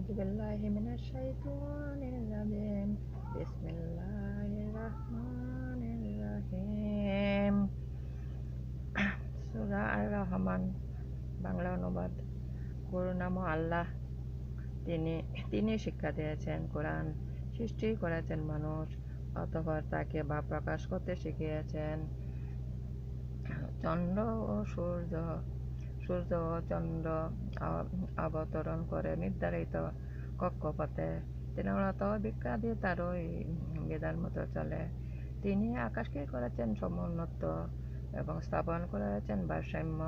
أعوذ بالله من الشيطان الرجيم بسم الله الرحمن الرحيم সুরা আর রহমান বাংলা অনুবাদ করুণাম আল্লাহ তিনি তিনি শিক্ষা দিয়েছেন কোরআন সৃষ্টি করেছেন মানুষ অতঃপর তাকে বা প্রকাশ করতে শিখিয়েছেন চন্দ্র ও সূর্য সূর্য ও চন্দ্র অবতরণ করে নির্ধারিত কক্ষপথে। তৃণমূলত বিখ্যাত তারই বিধান মতো চলে। তিনি আকাশকে করেছেন সমুন্নত এবং স্থাপন করেছেন ভারসাম্য।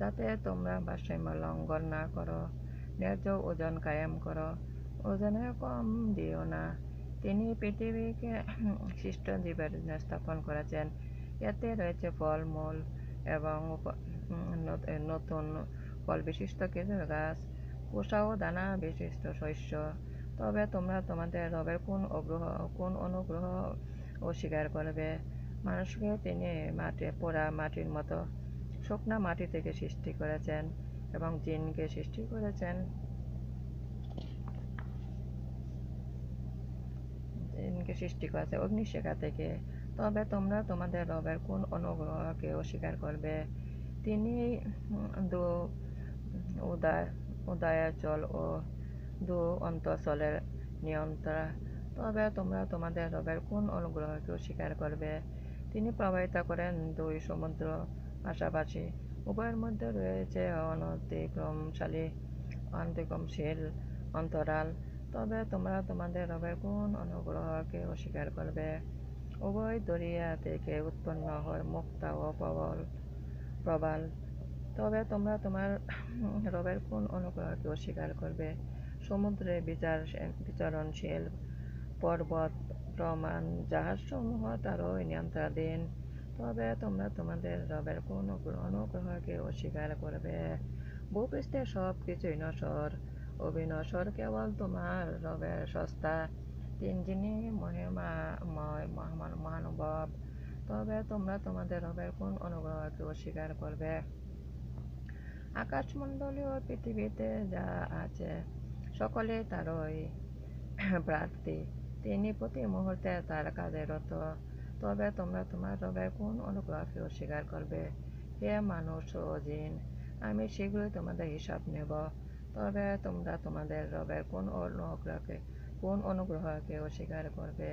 যাতে তোমরা ভারসাম্য লঙ্ঘন না করো, ন্যায্য ওজন কায়েম করো, ওজনে কম দিও না। তিনি পৃথিবীকে সৃষ্ট জীবের স্থাপন করেছেন। এতে রয়েছে ফলমূল এবং নতুন ফল বিশিষ্ট কিছু গাছ, পোষা ও দানা বিশিষ্ট শস্য। তবে তোমরা তোমাদের রবের কোন অগ্রহ, কোন অনুগ্রহ অস্বীকার করবে? মানুষকে তিনি মাটি, পোড়া মাটির মতো শুকনা মাটি থেকে সৃষ্টি করেছেন এবং জিনকে সৃষ্টি করেছেন। জিনকে সৃষ্টি করেছে অগ্নিশেখা থেকে। তবে তোমরা তোমাদের রবের কোন অনুগ্রহকে অস্বীকার করবে? তিনি দু উদয় উদয়াচল ও দু অন্তঃচলের নিয়ন্ত্রণ। তবে তোমরা তোমাদের রবের কোন অনুগ্রহকে অস্বীকার করবে? তিনি প্রবাহিত করেন দুই সমুদ্র পাশাপাশি। উভয়ের মধ্যে রয়েছে অনতিক্রমশালী, অনতিক্রমশীল অন্তরাল। তবে তোমরা তোমাদের রবের কোন অনুগ্রহকে অস্বীকার করবে? উভয় দরিয়া থেকে উৎপন্ন হয় মুক্তা ও প্রবল প্রবাল। তবে তোমরা তোমার রবের কোন অনুগ্রহকে অস্বীকার করবে? সমুদ্রে বিচার বিচরণশীল পর্বত, প্রমাণ, জাহাজসমূহ তারই নিয়ন্ত্রণাধীন। তবে তোমরা তোমাদের রবের কোন অনুগ্রহকে অস্বীকার করবে? ভূপৃষ্ঠে সব কিছুই নসর অবিনসর কেবল তোমার রবের সস্তা। তিন যিনি মহিমাময় মহানুভব। তবে তোমরা তোমাদের রবের কোন অনুগ্রহকে অস্বীকার করবে? আকাশমণ্ডলীয় পৃথিবীতে যা আছে, সকলে তারই প্রার্থী তিনি প্রতি মুহূর্তে তার কাজে রত। তবে তোমরা তোমার রবের কোন অনুগ্রহকে অস্বীকার করবে? হে মানুষ ও জিন, আমি শীঘ্রই তোমাদের হিসাব নেব। তবে তোমরা তোমাদের রবের কোন অনুগ্রহকে কোন অনুগ্রহকে অস্বীকার করবে?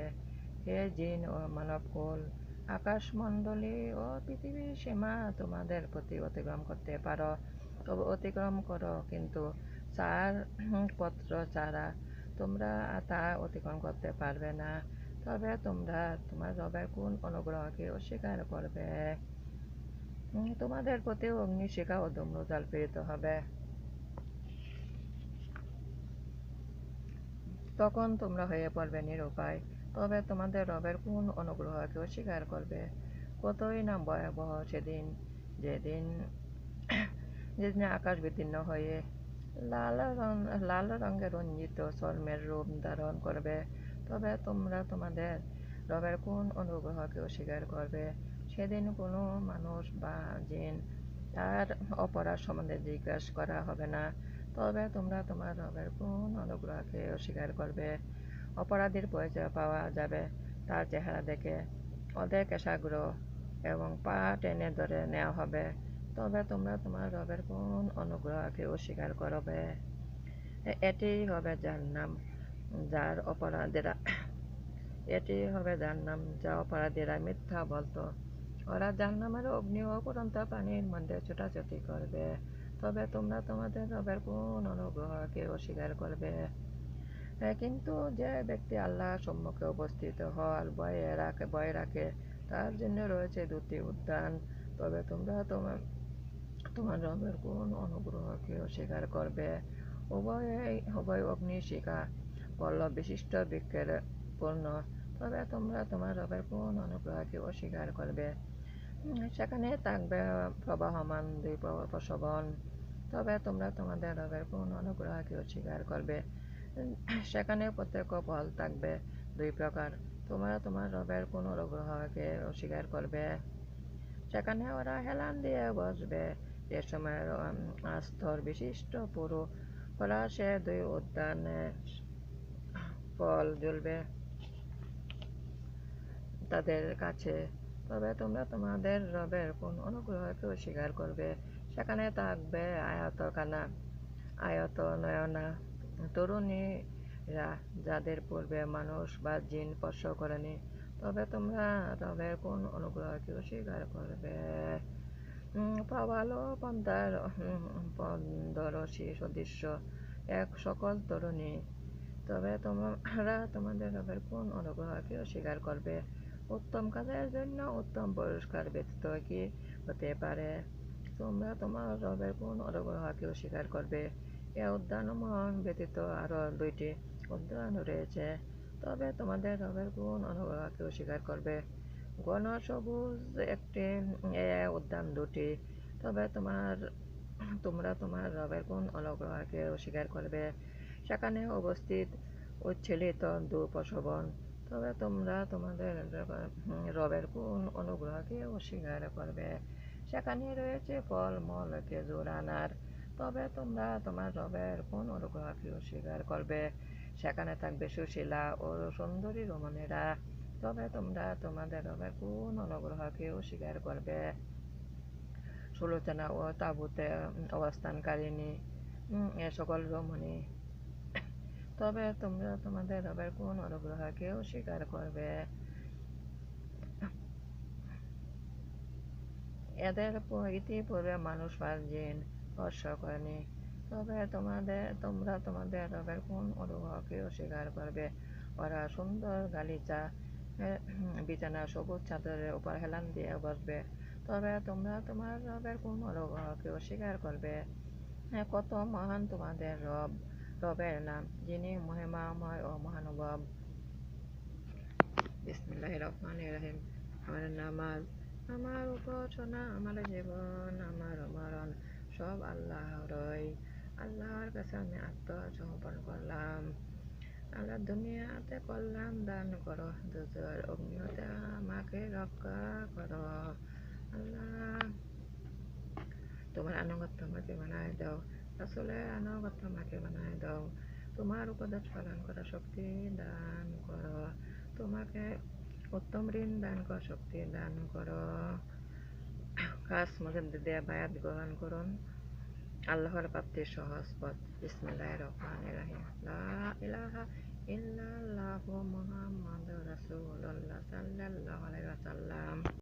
হে জিন ও মানবকুল আকাশমণ্ডলী ও পৃথিবীর সীমা তোমাদের প্রতি অতিক্রম করতে পারো। তবে অতিক্রম করো, কিন্তু চার পত্র ছাড়া তোমরা তা অতিক্রম করতে পারবে না। তবে তোমরা, তোমার রবের কোন অনুগ্রহকে অস্বীকার করবে? তোমাদের প্রতি অগ্নিশিখা ও ধূম্রজাল প্রেরিত হবে। তখন তোমরা হয়ে পড়বে নিরুপায়। তবে তোমাদের রবের কোন অনুগ্রহকে অস্বীকার করবে? কতই না ভয়াবহ সেদিন, যেদিন যেদিন আকাশ বিদীর্ণ হয়ে লাল রং, লাল রঙে রঞ্জিত চর্মের রূপ ধারণ করবে, তবে তোমরা তোমাদের রবের কোন অনুগ্রহকে অস্বীকার করবে? সেদিন কোনো মানুষ বা জিন তার অপরাধ সম্বন্ধে জিজ্ঞাসা করা হবে না। তবে তোমরা তোমার রবের কোন অনুগ্রহকে অস্বীকার করবে? অপরাধীর পরিচয় পাওয়া যাবে তার চেহারা দেখে। ওদের কেশাগ্রহ এবং পা টেনে ধরে নেওয়া হবে। তবে তোমরা তোমার রবের কোন অনুগ্রহকে অস্বীকার করবে এটি হবে যার নাম, যার অপরাধেরা এটি হবে যার নাম, যা অপরাধীরা মিথ্যা বলতো। ওরা যার নামের অগ্নি অপরন্ত পানির মধ্যে ছোটাছুটি করবে। তবে তোমরা তোমাদের রবের কোন অনুগ্রহকে অস্বীকার করবে। কিন্তু যে ব্যক্তি আল্লাহ সম্মুখে উপস্থিত হল ভয়ে রাখে ভয় রাখে, তার জন্য রয়েছে দুটি উদ্যান। তবে তোমরা তোমার তোমার রবের কোন অনুগ্রহকে অস্বীকার করবে? উভয় উভয় অগ্নিশিখা পল্লব বিশিষ্ট বৃক্ষের পূর্ণ। তবে তোমরা তোমার রবের কোন অনুগ্রহকে অস্বীকার করবে? সেখানে থাকবে প্রবাহমান দুই প্রসবন তবে তোমরা তোমাদের রবের কোন অনুগ্রহকে অস্বীকার করবে? সেখানে প্রত্যেক ফল থাকবে দুই প্রকার। তোমরা তোমার রবের কোন অনুগ্রহকে অস্বীকার করবে? সেখানে ওরা হেলান দিয়ে বসবে। সময়ের বিশিষ্ট পুরো পলাশে দুই উদ্যানের ফল জ্বলবে তাদের কাছে তবে তোমরা তোমাদের রবের কোন অনুগ্রহকে স্বীকার করবে সেখানে থাকবে আয়তকানা আয়ত নয়না তরুণীরা যাদের পূর্বে মানুষ বা জিন স্পর্শ করেনি তবে তোমরা রবের কোন অনুগ্রহকে অস্বীকার করবে পাওয়ালো পন্থার পন্দরসী সদৃশ্য এক সকল তরুণী। তবে তোমরা তোমাদের রবের কোন অনুগ্রহকে অস্বীকার করবে? উত্তম কাজের জন্য উত্তম পুরস্কার ব্যতীত কি হতে পারে? তোমরা তোমার রবের কোন অনুগ্রহকে অস্বীকার করবে? এ উদ্যানমন ব্যতীত আরও দুইটি উদ্যান রয়েছে। তবে তোমাদের রবের কোন অনুগ্রহকে অস্বীকার করবে? ঘন সবুজ একটি উদ্যান দুটি। তবে তোমার, তোমরা তোমার রবের কোন অনুগ্রহকে অস্বীকার করবে? সেখানে অবস্থিত উচ্ছলিত দুপশবন। তবে তোমরা তোমাদের রবের কোন অনুগ্রহকে অস্বীকার করবে? সেখানে রয়েছে ফল, মল, খেজুর, আনার। তবে তোমরা তোমার রবের কোন অনুগ্রহকে অস্বীকার করবে? সেখানে থাকবে সুশীলা ও সুন্দরী রমণীরা। তবে তোমরা তোমাদের রবের কোন অনুগ্রহকে অস্বীকার করবে? সুলোচনা ও তাবুতে অবস্থানকারিণী এ সকল রমণী। তবে তোমরা তোমাদের রবের কোন অনুগ্রহকে অস্বীকার করবে? এদের ইতিপূর্বে মানুষ বা জিন স্পর্শ করেনি। তবে তোমাদের, তোমরা তোমাদের রবের কোন অনুগ্রহকে অস্বীকার করবে? ওরা সুন্দর গালিচা বিছানা সবুজ চাদরের উপর হেলান দিয়ে বসবে। তবে তোমরা তোমার রবের কোন অনুগ্রহকে অস্বীকার করবে? কত মহান তোমাদের রব, রবের নাম। যিনি মহিমাময় ও মহানুভব। রহমান রহিম। আমার নামাজ, আমার উপাসনা, আমার জীবন, আমার মরণ, সব আল্লাহরই। আল্লাহর কাছে আমি আত্মসমর্পণ করলাম। আল্লাহ দুনিয়াতে কল্যাণ দান করো, দুজোর অগ্নিতে আমাকে রক্ষা করো। আল্লাহ, তোমার আনুগত্য আমাকে বানায় দাও আসলের আনুগত্য আমাকে বানায় দাও। তোমার উপদেশ পালন করা, শক্তি দান করো। তোমাকে উত্তম ঋণ দান কর, শক্তি দান করো। খাস মধ্যে দিয়ে বায়াত গ্রহণ করুন। আল্লাহর প্রাপ্তির সহজ পথ। ইসমিল্লাহ রহমান রাহিম। ইলাহা ইল্লাল্লাহু মুহাম্মাদুর রাসূলুল্লাহ সাল্লাল্লাহু আলাইহি ওয়াসাল্লাম।